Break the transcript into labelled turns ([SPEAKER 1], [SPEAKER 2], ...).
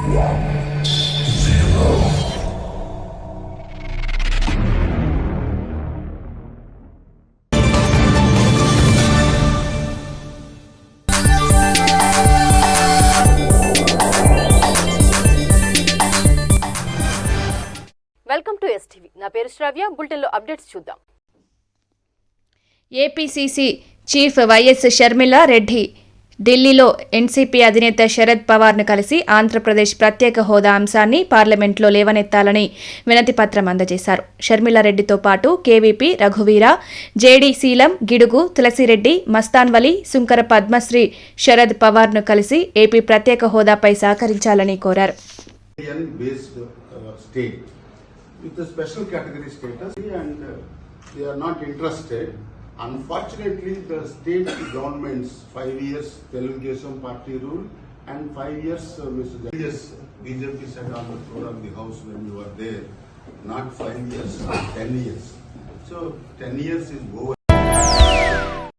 [SPEAKER 1] Welcome to STV నా పేరు శ్రావ్య. బులెటిన్లో అప్డేట్స్ చూద్దాం.
[SPEAKER 2] APCC chief YS Sharmila Reddy ఢిల్లీలో ఎన్సీపీ అధినేత శరద్ పవార్ను కలిసి ఆంధ్రప్రదేశ్ ప్రత్యేక హోదా అంశాన్ని పార్లమెంట్లో లేవనెత్తాలని వినతి పత్రం అందజేశారు షర్మిలారెడ్డితో పాటు కేవీపీ రఘువీర జేడీ శీలం గిడుగు తులసిరెడ్డి మస్తాన్వలి సుంకర పద్మశ్రీ శరద్ పవార్ను కలిసి ఏపీ ప్రత్యేక హోదాపై సహకరించాలని కోరారు
[SPEAKER 3] uh, with a special category status and uh, they are not interested. Unfortunately, the state governments five years Telugu party rule and five years uh, Mr. Yes, BJP said on the floor of the house when you were there, not five years, ten years. So ten years is over.